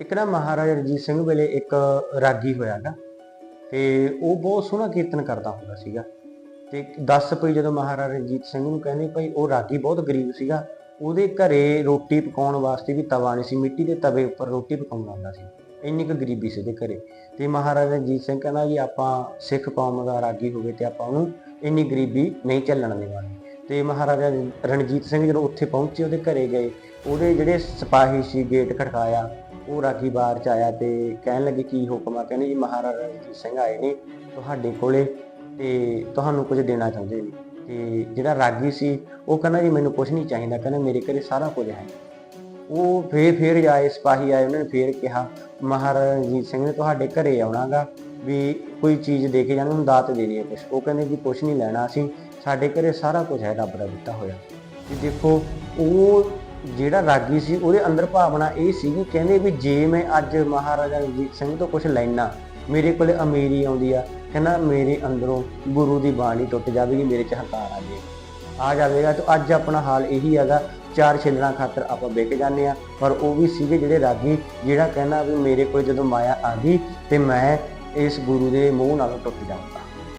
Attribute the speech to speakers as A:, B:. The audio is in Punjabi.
A: ਇੱਕ ਨਾ ਮਹਾਰਾਜਾ ਰਣਜੀਤ ਸਿੰਘ ਵੇਲੇ ਇੱਕ ਰਾਗੀ ਹੋਇਆ ਨਾ, ਤੇ ਉਹ ਬਹੁਤ ਸੋਹਣਾ ਕੀਰਤਨ ਕਰਦਾ ਹੁੰਦਾ ਸੀਗਾ। ਤੇ ਦੱਸ ਪਈ ਜਦੋਂ ਮਹਾਰਾਜਾ ਰਣਜੀਤ ਸਿੰਘ ਨੂੰ ਕਹਿੰਦੇ ਭਾਈ ਉਹ ਰਾਗੀ ਬਹੁਤ ਗਰੀਬ ਸੀਗਾ, ਉਹਦੇ ਘਰੇ ਰੋਟੀ ਪਕਾਉਣ ਵਾਸਤੇ ਵੀ ਤਵਾ ਨਹੀਂ ਸੀ, ਮਿੱਟੀ ਦੇ ਤਵੇ ਉੱਪਰ ਰੋਟੀ ਪਕਾਉਣਾ ਹੁੰਦਾ ਸੀ। ਇੰਨੀ ਕੁ ਗਰੀਬੀ ਸੀ ਉਹਦੇ ਘਰੇ। ਤੇ ਮਹਾਰਾਜਾ ਰਣਜੀਤ ਸਿੰਘ ਕਹਿੰਦਾ ਵੀ ਆਪਾਂ ਸਿੱਖ ਕੌਮ ਦਾ ਰਾਗੀ ਹੋਵੇ ਤੇ ਆਪਾਂ ਉਹਨੂੰ ਇੰਨੀ ਗਰੀਬੀ ਨਹੀਂ ਝੱਲਣ ਦੇਵਾਂਗੇ। ਤੇ ਮਹਾਰਾਜਾ ਰਣਜੀਤ ਸਿੰਘ ਜਦੋਂ ਉੱਥੇ ਪਹੁੰਚੇ, ਉਹਦੇ ਘਰੇ ਗਏ। ਉਹਦੇ ਜਿਹੜੇ ਸਿਪਾਹੀ ਸੀ, ਗੇਟ ਖੜਕਾਇਆ, ਉਹ ਰਾਗੀ ਬਾਹਰ ਚ ਆਇਆ ਤੇ ਕਹਿਣ ਲੱਗੇ, ਕੀ ਹੁਕਮ ਆ? ਕਹਿੰਦੇ, ਜੀ, ਮਹਾਰਾਜਾ ਰਣਜੀਤ ਸਿੰਘ ਆਏ ਨੇ ਤੁਹਾਡੇ ਕੋਲੇ ਤੇ ਤੁਹਾਨੂੰ ਕੁਝ ਦੇਣਾ ਚਾਹੁੰਦੇ ਨੇ। ਤੇ ਜਿਹੜਾ ਰਾਗੀ ਸੀ, ਉਹ ਕਹਿੰਦਾ, ਜੀ, ਮੈਨੂੰ ਕੁਝ ਨਹੀਂ ਚਾਹੀਦਾ। ਕਹਿੰਦਾ, ਮੇਰੇ ਘਰੇ ਸਾਰਾ ਕੁਝ ਹੈ। ਉਹ ਫੇਰ ਫੇਰ ਆਏ, ਸਿਪਾਹੀ ਆਏ, ਉਹਨਾਂ ਨੇ ਫੇਰ ਕਿਹਾ, ਮਹਾਰਾਜਾ ਰਣਜੀਤ ਸਿੰਘ ਨੇ ਤੁਹਾਡੇ ਘਰੇ ਆਉਣਾਗਾ। ਵੀ ਕੋਈ ਚੀਜ਼ ਦੇ ਕੇ ਜਾਣੀ ਹੁਣ ਦਾਤ ਦੇ ਦੇ ਕੁਛ। ਉਹ ਕਹਿੰਦੇ ਜੀ ਕੁਛ ਨਹੀਂ ਲੈਣਾ, ਅਸੀਂ ਸਾਡੇ ਘਰੇ ਸਾਰਾ ਕੁਝ ਹੈ ਰੱਬ ਦਾ ਦਿੱਤਾ ਹੋਇਆ। ਤੇ ਦੇਖੋ, ਉਹ ਜਿਹੜਾ ਰਾਗੀ ਸੀ, ਉਹਦੇ ਅੰਦਰ ਭਾਵਨਾ ਇਹ ਸੀਗੀ, ਕਹਿੰਦੇ ਵੀ ਜੇ ਮੈਂ ਅੱਜ ਮਹਾਰਾਜਾ ਰਣਜੀਤ ਸਿੰਘ ਤੋਂ ਕੁਝ ਲੈਣਾ ਮੇਰੇ ਕੋਲੇ ਅਮੀਰੀ ਆਉਂਦੀ ਆ, ਕਹਿੰਦਾ ਮੇਰੇ ਅੰਦਰੋਂ ਗੁਰੂ ਦੀ ਬਾਣੀ ਟੁੱਟ ਜਾਵੇਗੀ, ਮੇਰੇ ਚ ਹੰਕਾਰ ਆ ਜਾਏਗਾ ਆ ਜਾਵੇਗਾ ਤਾਂ ਅੱਜ ਆਪਣਾ ਹਾਲ ਇਹੀ ਹੈਗਾ, ਚਾਰ ਛਿੱਲਣਾ ਖਾਤਰ ਆਪਾਂ ਵਿਕ ਜਾਂਦੇ ਆ। ਪਰ ਉਹ ਵੀ ਸੀਗੇ ਜਿਹੜੇ ਰਾਗੀ, ਜਿਹੜਾ ਕਹਿੰਦਾ ਵੀ ਮੇਰੇ ਕੋਲ ਜਦੋਂ ਮਾਇਆ ਆ ਗਈ, ਤੇ ਮੈਂ ਇਸ ਗੁਰੂ ਦੇ ਮੂੰਹ ਨਾਲੋਂ ਟੁੱਟ ਜਾਊਂਗਾ